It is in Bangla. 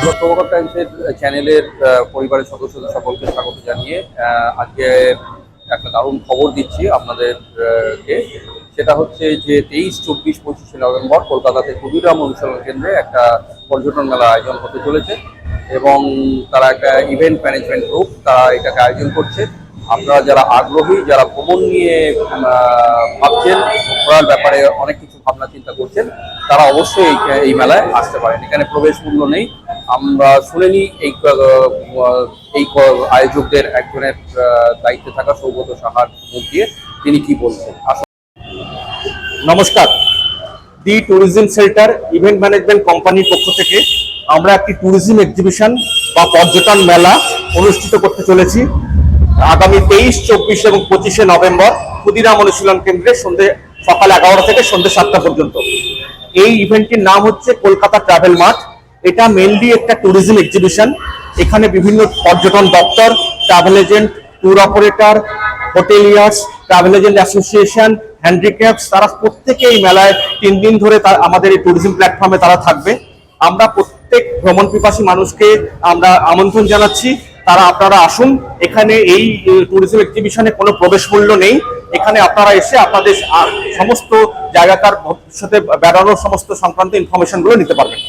প্রভাকর টাইমসের চ্যানেলের পরিবারের সদস্যদের সকলকে স্বাগত জানিয়ে আজকে একটা দারুণ খবর দিচ্ছি আপনাদেরকে সেটা হচ্ছে যে তেইশ, চব্বিশ, পঁচিশে নভেম্বর কলকাতাতে ক্ষুদিরাম অনুশীলন কেন্দ্রে একটা পর্যটন মেলা আয়োজন হতে চলেছে এবং তারা একটা ইভেন্ট ম্যানেজমেন্ট গ্রুপ তারা এটাকে আয়োজন করছে। আপনারা যারা আগ্রহী, যারা ভ্রমণ নিয়ে ভাবছেন, ঘোরার ব্যাপারে অনেক কিছু ভাবনা চিন্তা করছেন, তারা অবশ্যই এই এই মেলায় আসতে পারেন। এখানে প্রবেশ মূল্য নেই। আমরা শুনেনি এই এই আয়োজকদের একজনের দায়িত্বে থাকা সৌগত সাহার মুখ দিয়ে তিনি কি বলছেন? নমস্কার। The tourism shelter event management কোম্পানির পক্ষ থেকে আমরা একটি ট্যুরিজম এক্সিবিশন বা পর্যটন মেলা অনুষ্ঠিত করতে চলেছি। আগামী তেইশ, চব্বিশ এবং পঁচিশে নভেম্বর ক্ষুদিরাম অনুশীলন কেন্দ্রে সন্ধে, সকাল এগারোটা থেকে সন্ধে সাতটা পর্যন্ত। এই ইভেন্টটির নাম হচ্ছে কলকাতা ট্রাভেল মার্ট এটা মেনলি একটা ট্যুরিজম এক্সিবিশন এখানে বিভিন্ন পর্যটন দপ্তর travel agent tour operator hoteliers travel agent association handicaps তারা প্রত্যেকে এই মেলায় তিন দিন ধরে আমাদের এই ট্যুরিজম প্ল্যাটফর্মে তারা থাকবে। আমরা প্রত্যেক ভ্রমণ পিপাসী মানুষকে আমরা আমন্ত্রণ জানাচ্ছি। তারা আপনারা আসুন। এখানে এই ট্যুরিজম এক্সিবিশনে কোনো প্রবেশ মূল্য নেই। এখানে আপনারা এসে আপনাদের সমস্ত জায়গাকার ভবিষ্যতে বেড়ানোর সমস্ত সংক্রান্ত ইনফরমেশনগুলো নিতে পারবেন।